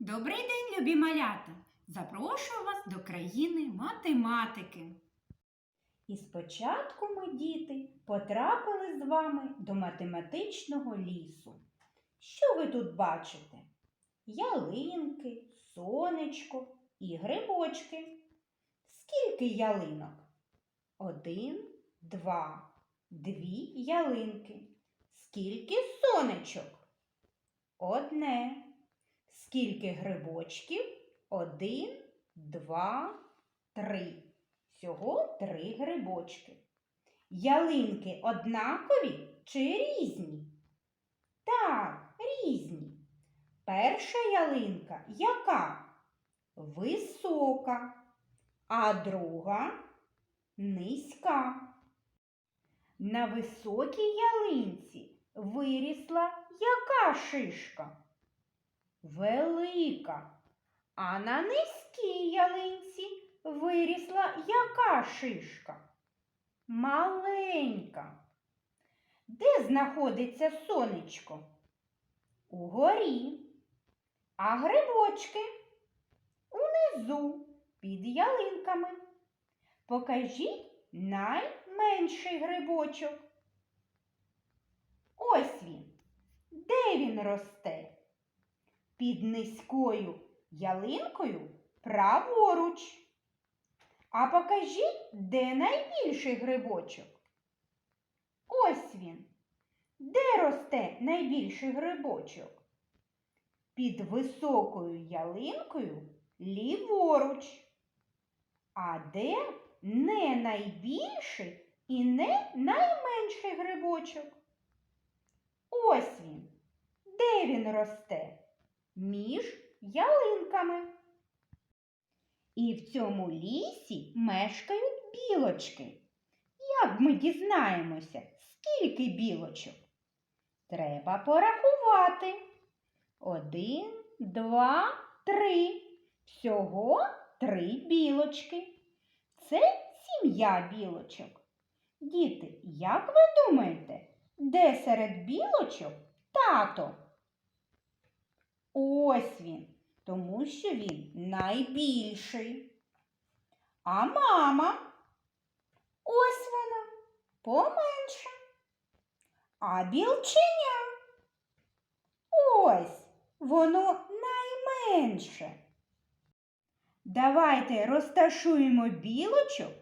Добрий день, любі малята! Запрошую вас до країни математики. І спочатку ми, діти, потрапили з вами до математичного лісу. Що ви тут бачите? Ялинки, сонечко і грибочки. Скільки ялинок? Один, два, дві ялинки. Скільки сонечок? Одне. Скільки грибочків? Один, два, три. Всього три грибочки. Ялинки однакові чи різні? Так, різні. Перша ялинка яка? Висока, а друга низька. На високій ялинці вирісла яка шишка? Велика. А на низькій ялинці вирісла яка шишка? Маленька. Де знаходиться сонечко? Угорі. А грибочки унизу під ялинками. Покажіть найменший грибочок. Ось він. Де він росте? Під низькою ялинкою праворуч. А покажіть, де найбільший грибочок? Ось він. Де росте найбільший грибочок? Під високою ялинкою ліворуч. А де не найбільший і не найменший грибочок? Ось він. Де він росте? Між ялинками. І в цьому лісі мешкають білочки. Як ми дізнаємося, скільки білочок? Треба порахувати. Один, два, три. Всього три білочки. Це сім'я білочок. Діти, як ви думаєте, де серед білочок тато? Ось він тому що він найбільший. А мама ось вона поменше. А білченя ось воно найменше. Давайте розташуємо білочок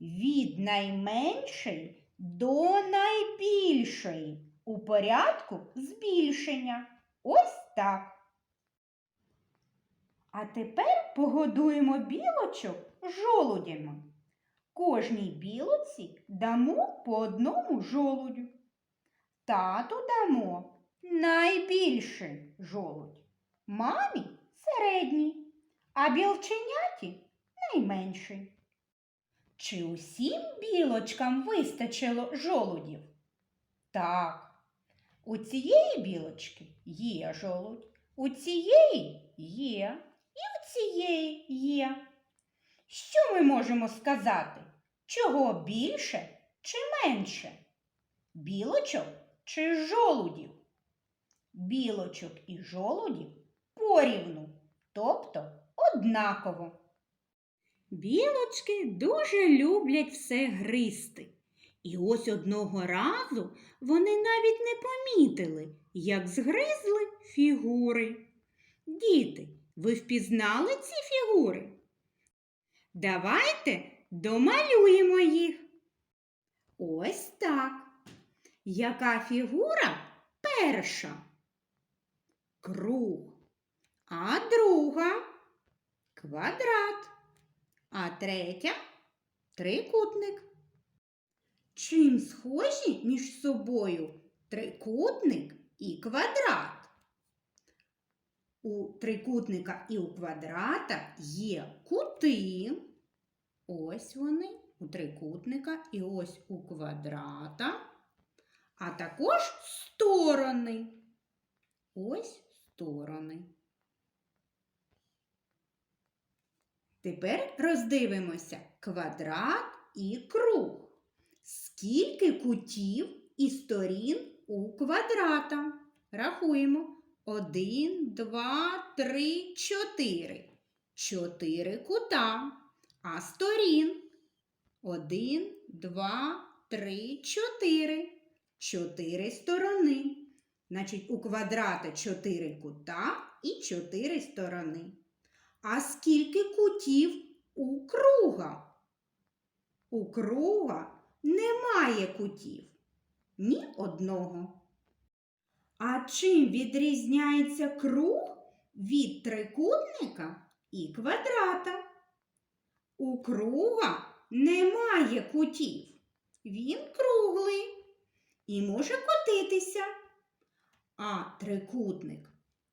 від найменшої до найбільшої у порядку збільшення. Ось так. А тепер погодуємо білочок жолудями. Кожній білоці дамо по одному жолудю. Тату дамо найбільший жолудь, мамі середній, а білченяті найменший. Чи усім білочкам вистачило жолудів? Так, у цієї білочки є жолудь, у цієї є і у цієї є. Що ми можемо сказати? Чого більше чи менше? Білочок чи жолудів? Білочок і жолудів порівну, тобто однаково. Білочки дуже люблять все гристи. І ось одного разу вони навіть не помітили, як згризли фігури. Діти, ви впізнали ці фігури? Давайте домалюємо їх. Ось так. Яка фігура перша? Круг. А друга квадрат. А третя трикутник. Чим схожі між собою трикутник і квадрат? У трикутника і у квадрата є кути. Ось вони у трикутника і ось у квадрата, а також сторони. Ось сторони. Тепер роздивимося квадрат і круг. Скільки кутів і сторін у квадрата? Рахуємо. Один, два, три, чотири. Чотири кута. А сторін. Один, два, три, чотири. Чотири сторони. Значить, у квадрата чотири кута і чотири сторони. А скільки кутів у круга? У круга немає кутів. Ні одного. А чим відрізняється круг від трикутника і квадрата? У круга немає кутів. Він круглий і може котитися. А трикутник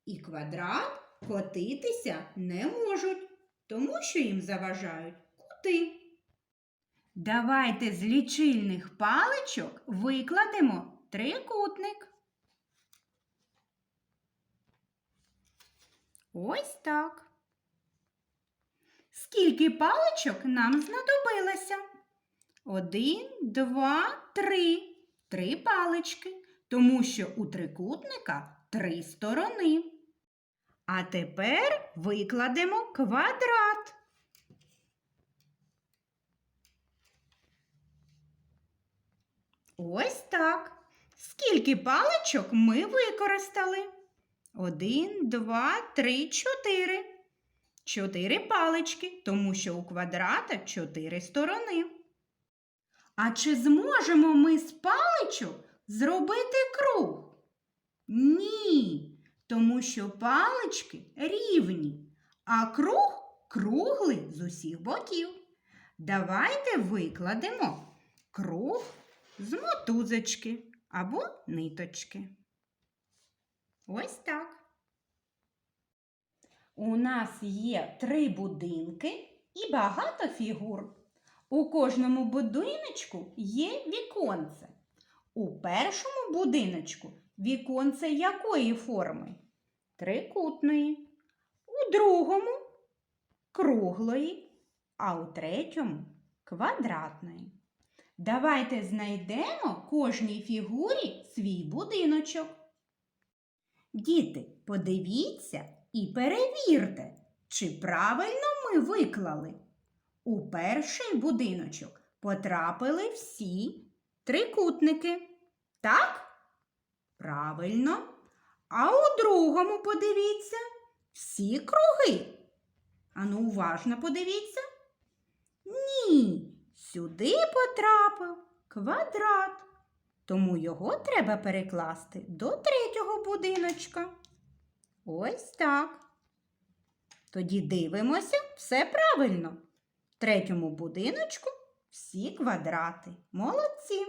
і квадрат котитися не можуть, тому що їм заважають кути. Давайте з лічильних паличок викладемо трикутник. Ось так. Скільки паличок нам знадобилося? Один, два, три. Три палички, тому що у трикутника три сторони. А тепер викладемо квадрат. Ось так. Скільки паличок ми використали? Один, два, три, чотири. Чотири палички, тому що у квадрата чотири сторони. А чи зможемо ми з паличок зробити круг? Ні, тому що палички рівні, а круг круглий з усіх боків. Давайте викладемо круг з мотузочки або ниточки. Ось так. У нас є три будинки і багато фігур. У кожному будиночку є віконце. У першому будиночку віконце якої форми? Трикутної. У другому круглої, а у третьому квадратної. Давайте знайдемо кожній фігурі свій будиночок. Діти, подивіться і перевірте, чи правильно ми виклали. У перший будиночок потрапили всі трикутники. Так? Правильно. А у другому подивіться всі круги. Ану, уважно подивіться. Ні, сюди потрапив квадрат. Тому його треба перекласти до третього будиночка. Ось так. Тоді дивимося, все правильно. В третьому будиночку всі квадрати. Молодці.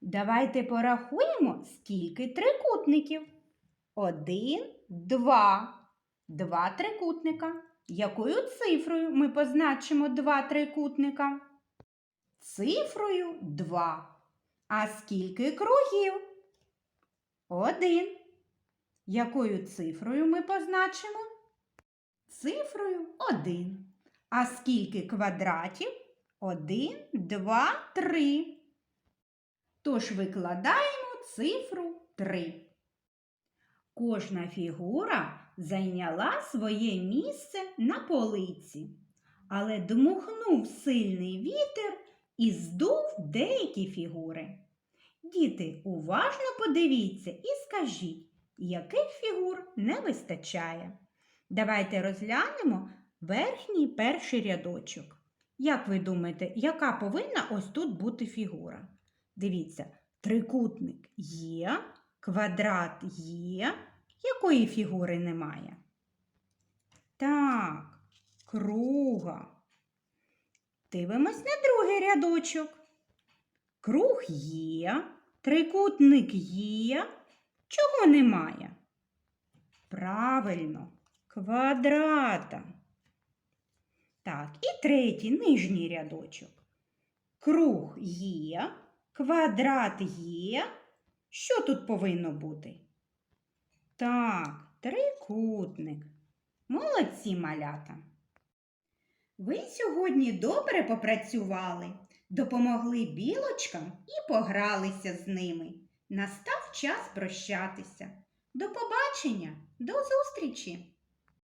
Давайте порахуємо, скільки трикутників. Один, два. Два трикутника. Якою цифрою ми позначимо два трикутника? Цифрою два. А скільки кругів? Один. Якою цифрою ми позначимо? Цифрою один. А скільки квадратів? Один, два, три. Тож викладаємо цифру 3. Кожна фігура зайняла своє місце на полиці, але дмухнув сильний вітер і здув деякі фігури. Діти, уважно подивіться і скажіть, яких фігур не вистачає. Давайте розглянемо верхній перший рядочок. Як ви думаєте, яка повинна ось тут бути фігура? Дивіться, трикутник є, квадрат є. Якої фігури немає? Так, круга. Дивимось на другий рядочок. Круг є, трикутник є. Чого немає? Правильно, квадрата. Так, і третій нижній рядочок. Круг є, квадрат є. Що тут повинно бути? Так, трикутник. Молодці малята. Ви сьогодні добре попрацювали, допомогли білочкам і погралися з ними. Настав час прощатися. До побачення, до зустрічі!